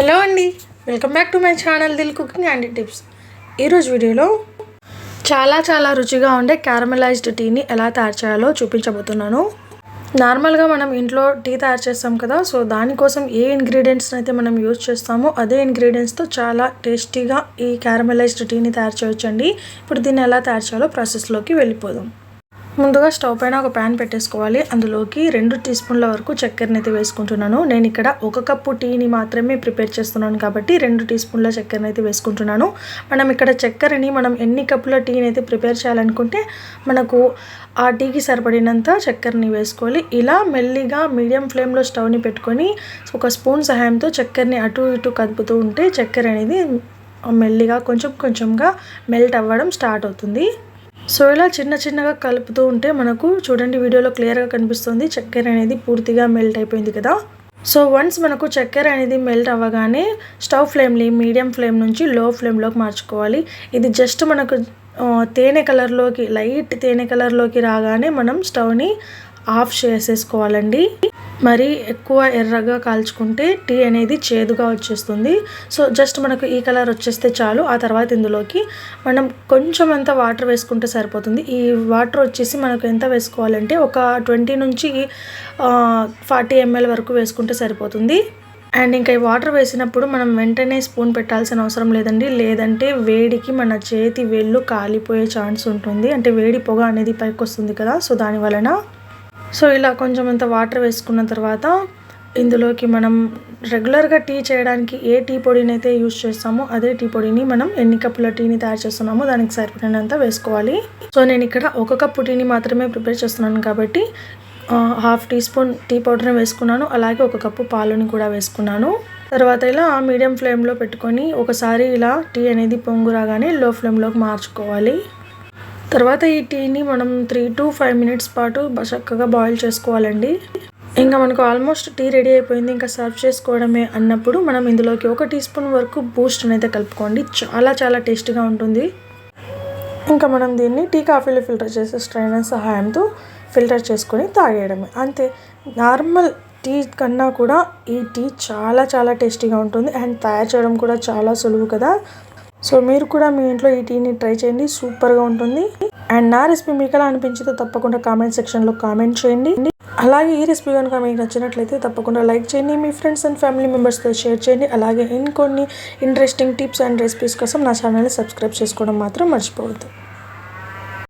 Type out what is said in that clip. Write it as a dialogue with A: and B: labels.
A: Hello అండి welcome back to my channel Dil cooking and tips. ఈరోజు వీడియోలో చాలా చాలా రుచిగా ఉండే క్యారమలైజ్డ్ టీని ఎలా తయారు చేయాలో చూపించబోతున్నాను. నార్మల్గా మనం ఇంట్లో టీ తయారు చేస్తాం కదా సో దానికోసం ఏ ఇంగ్రీడియంట్స్ని అయితే మనం యూజ్ చేస్తామో అదే ఇంగ్రీడియంట్స్తో చాలా టేస్టీగా ఈ క్యారమలైజ్డ్ టీని తయారు చేయొచ్చండి. ఇప్పుడు దీన్ని ఎలా తయారు చేయాలో ప్రాసెస్లోకి వెళ్ళిపోదాం. ముందుగా స్టవ్ పైన ఒక ప్యాన్ పెట్టేసుకోవాలి. అందులోకి రెండు టీ స్పూన్ల వరకు చక్కెరని అయితే వేసుకుంటున్నాను. నేను ఇక్కడ ఒక కప్పు టీని మాత్రమే ప్రిపేర్ చేస్తున్నాను కాబట్టి రెండు టీ స్పూన్ల చక్కెరని అయితే వేసుకుంటున్నాను. మనం ఇక్కడ చక్కెరని మనం ఎన్ని కప్పుల టీని అయితే ప్రిపేర్ చేయాలనుకుంటే మనకు ఆ టీకి సరిపడినంత చక్కెరని వేసుకోవాలి. ఇలా మెల్లిగా మీడియం ఫ్లేమ్లో స్టవ్ని పెట్టుకొని ఒక స్పూన్ సహాయంతో చక్కెరని అటు ఇటు కదుపుతూ ఉంటే చక్కెర అనేది మెల్లిగా కొంచెం కొంచెంగా మెల్ట్ అవ్వడం స్టార్ట్ అవుతుంది. సో ఇలా చిన్న చిన్నగా కలుపుతూ ఉంటే మనకు చూడండి వీడియోలో క్లియర్గా కనిపిస్తుంది. చక్కెర అనేది పూర్తిగా మెల్ట్ అయిపోయింది కదా. సో వన్స్ మనకు చక్కెర అనేది మెల్ట్ అవ్వగానే స్టవ్ ఫ్లేమ్ని మీడియం ఫ్లేమ్ నుంచి లో ఫ్లేమ్లోకి మార్చుకోవాలి. ఇది జస్ట్ మనకు తేనె కలర్లోకి లైట్ తేనె కలర్లోకి రాగానే మనం స్టవ్ని ఆఫ్ చేసేసుకోవాలండి. మరి ఎక్కువ ఎర్రగా కాల్చుకుంటే టీ అనేది చేదుగా వచ్చేస్తుంది. సో జస్ట్ మనకు ఈ కలర్ వచ్చేస్తే చాలు. ఆ తర్వాత ఇందులోకి మనం కొంచెం అంత వాటర్ వేసుకుంటే సరిపోతుంది. ఈ వాటర్ వచ్చేసి మనకు ఎంత వేసుకోవాలంటే ఒక ట్వంటీ నుంచి ఫార్టీ ఎంఎల్ వరకు వేసుకుంటే సరిపోతుంది. అండ్ ఇంకా ఈ వాటర్ వేసినప్పుడు మనం వెంటనే స్పూన్ పెట్టాల్సిన అవసరం లేదండి. లేదంటే వేడికి మన చేతి వేళ్ళు కాలిపోయే ఛాన్స్ ఉంటుంది. అంటే వేడి పొగ అనేది పైకి వస్తుంది కదా. సో దాని వలన సో ఇలా కొంచెం అంత వాటర్ వేసుకున్న తర్వాత ఇందులోకి మనం రెగ్యులర్గా టీ చేయడానికి ఏ టీ పొడిని అయితే యూజ్ చేస్తామో అదే టీ పొడిని మనం ఎన్ని కప్పుల టీని తయారు చేస్తున్నామో దానికి సరిపడినంత వేసుకోవాలి. సో నేను ఇక్కడ ఒక కప్పు టీని మాత్రమే ప్రిపేర్ చేస్తున్నాను కాబట్టి హాఫ్ టీ స్పూన్ టీ పౌడర్ని వేసుకున్నాను. అలాగే ఒక కప్పు పాలుని కూడా వేసుకున్నాను. తర్వాత ఇలా మీడియం ఫ్లేమ్లో పెట్టుకొని ఒకసారి ఇలా టీ అనేది పొంగు రాగానే లో ఫ్లేమ్లోకి మార్చుకోవాలి. తర్వాత ఈ టీని మనం త్రీ టు ఫైవ్ మినిట్స్ పాటు చక్కగా బాయిల్ చేసుకోవాలండి. ఇంకా మనకు ఆల్మోస్ట్ టీ రెడీ అయిపోయింది. ఇంకా సర్వ్ చేసుకోవడమే అన్నప్పుడు మనం ఇందులోకి ఒక టీ స్పూన్ వరకు బూస్ట్ అయితే కలుపుకోండి. చాలా చాలా టేస్టీగా ఉంటుంది. ఇంకా మనం దీన్ని టీ కాఫీలో ఫిల్టర్ చేసే స్ట్రైనర్ సహాయంతో ఫిల్టర్ చేసుకొని తాగేయడమే. అంతే. నార్మల్ టీ కన్నా కూడా ఈ టీ చాలా చాలా టేస్టీగా ఉంటుంది. అండ్ తయారు చేయడం కూడా చాలా సులువు కదా. సో మీరు కూడా మీ ఇంట్లో ఈ టీని ట్రై చేయండి సూపర్గా ఉంటుంది. అండ్ నా రెసిపీ మీకు ఎలా అనిపించిందో తప్పకుండా కామెంట్ సెక్షన్లో కామెంట్ చేయండి. అలాగే ఈ రెసిపీ కనుక మీకు నచ్చినట్లయితే తప్పకుండా లైక్ చేయండి మీ ఫ్రెండ్స్ అండ్ ఫ్యామిలీ మెంబర్స్తో షేర్ చేయండి. అలాగే ఇంకొన్ని ఇంట్రెస్టింగ్ టిప్స్ అండ్ రెసిపీస్ కోసం నా ఛానల్ని సబ్స్క్రైబ్ చేసుకోవడం మాత్రం మర్చిపోవద్దు.